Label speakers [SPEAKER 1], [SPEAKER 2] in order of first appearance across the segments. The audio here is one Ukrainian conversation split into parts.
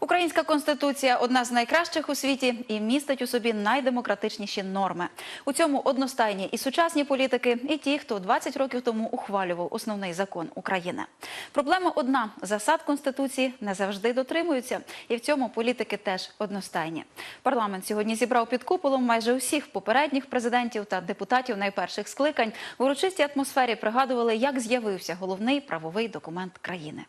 [SPEAKER 1] Українська конституція одна з найкращих у світі і містить у собі найдемократичніші норми. У цьому одностайні і сучасні політики, і ті, хто 20 років тому ухвалював основний закон України. Проблема одна: засад конституції не завжди дотримуються, і в цьому політики теж одностайні. Парламент сьогодні зібрав під куполом майже усіх попередніх президентів та депутатів найперших скликань. В урочистій атмосфері пригадували, як з'явився головний правовий документ країни.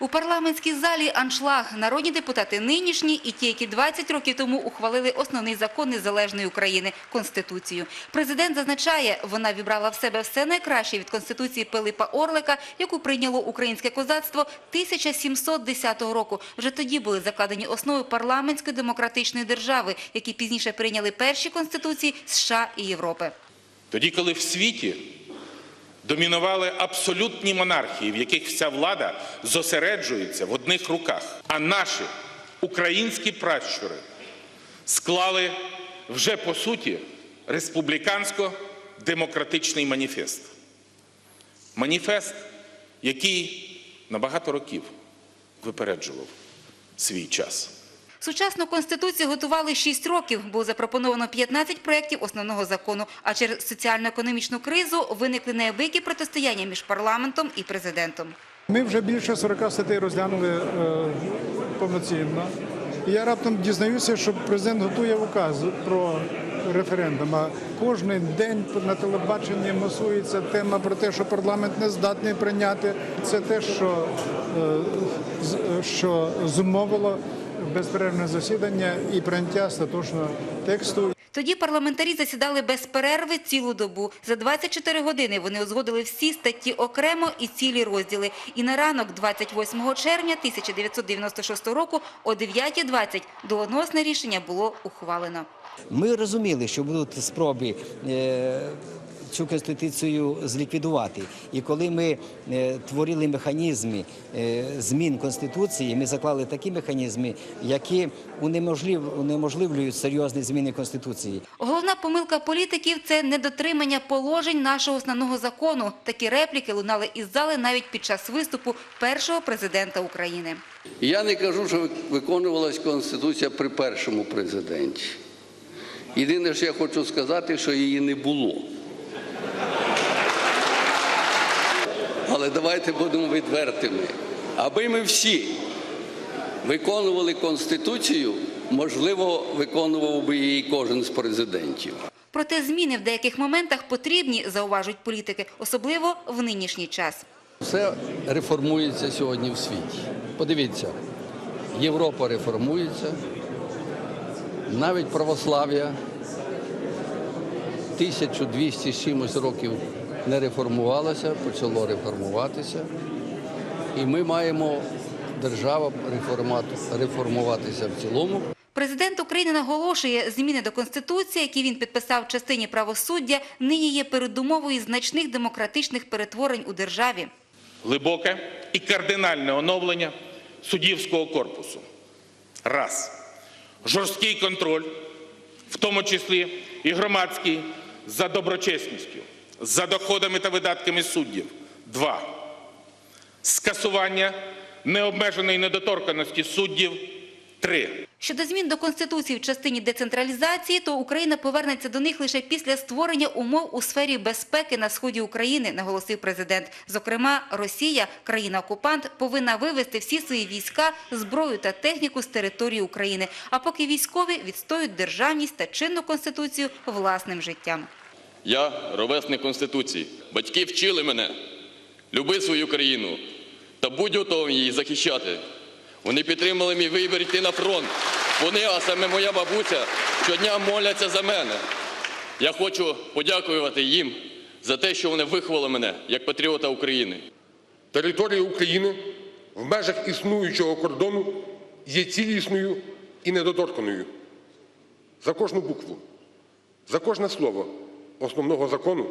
[SPEAKER 2] У парламентській залі аншлаг. Народні депутати нинішні і ті, які 20 років тому ухвалили основний закон незалежної України – Конституцію. Президент зазначає, вона вібрала в себе все найкраще від Конституції Пилипа Орлика, яку прийняло українське козацтво 1710 року. Вже тоді були закладені основи парламентської демократичної держави, які пізніше прийняли перші конституції США і Європи.
[SPEAKER 3] Тоді, коли в світі домінували абсолютні монархії, в яких вся влада зосереджується в одних руках, а наші українські пращури склали вже по суті республікансько-демократичний маніфест. Маніфест, який на багато років випереджував свій час.
[SPEAKER 2] Сучасну конституцію готували 6 років. Було запропоновано 15 проєктів основного закону. А через соціально-економічну кризу виникли неабиякі протистояння між парламентом і президентом.
[SPEAKER 4] Ми вже більше 40 статей розглянули е, повноцінно. І я раптом дізнаюся, що президент готує указ про референдум. А кожен день на телебаченні мусується тема про те, що парламент не здатний прийняти. Це те, що, е, е, що зумовило безперервне засідання і прийняття остаточного тексту
[SPEAKER 2] Тоді парламентарі засідали без перерви цілу добу. За 24 години вони узгодили всі статті окремо і цілі розділи. І на ранок 28 червня 1996 року о 9.20 доленосне рішення було ухвалено.
[SPEAKER 5] Ми розуміли, що будуть спроби е, цю конституцію зліквідувати. І коли ми е, творили механізми е, змін конституції, ми заклали такі механізми, які унеможлив, унеможливлюють серйозні зміни конституції.
[SPEAKER 2] Головна помилка політиків – це недотримання положень нашого основного закону. Такі репліки лунали із зали навіть під час виступу першого президента України.
[SPEAKER 6] Я не кажу, що виконувалась Конституція при першому президенті. Єдине, що я хочу сказати, що її не було. Але давайте будемо відвертими. Аби ми всі виконували Конституцію, можливо, виконував би її кожен з президентів.
[SPEAKER 2] Проте зміни в деяких моментах потрібні, зауважують політики, особливо в нинішній час.
[SPEAKER 6] Все реформується сьогодні в світі. Подивіться, Європа реформується, навіть православ'я 1200 з чимось років не реформувалося, почало реформуватися. І ми маємо держава реформуватися в цілому.
[SPEAKER 2] Президент України наголошує, зміни до Конституції, які він підписав в частині правосуддя, нині є передумовою значних демократичних перетворень у державі.
[SPEAKER 3] глибоке і кардинальне оновлення суддівського корпусу. Раз. Жорсткий контроль, в тому числі і громадський, за доброчесністю, за доходами та видатками суддів. Два. Скасування необмеженої недоторканості суддів. Три.
[SPEAKER 2] Щодо змін до Конституції в частині децентралізації, то Україна повернеться до них лише після створення умов у сфері безпеки на сході України, наголосив президент. Зокрема, Росія, країна-окупант, повинна вивести всі свої війська, зброю та техніку з території України, а поки військові відстоюють державність та чинну Конституцію власним життям.
[SPEAKER 7] Я ровесник Конституції. Батьки вчили мене люби свою країну та будь готовим її захищати. Вони підтримали мій вибір йти на фронт. Вони, а саме моя бабуся, щодня моляться за мене. Я хочу подякувати їм за те, що вони виховали мене як патріота України.
[SPEAKER 8] Територія України в межах існуючого кордону є цілісною і недоторканою. За кожну букву, за кожне слово основного закону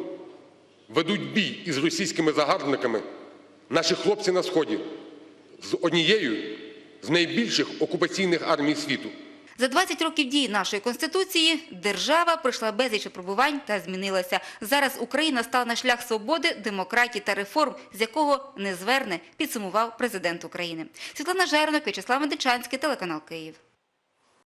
[SPEAKER 8] ведуть бій із російськими загарбниками наші хлопці на Сході з однією з найбільших окупаційних армій світу.
[SPEAKER 2] За 20 років дії нашої Конституції держава пройшла безліч випробувань та змінилася. Зараз Україна стала на шлях свободи, демократії та реформ, з якого не зверне, підсумував президент України. Світлана Жернок, В'ячеслав Медичанський, телеканал Київ.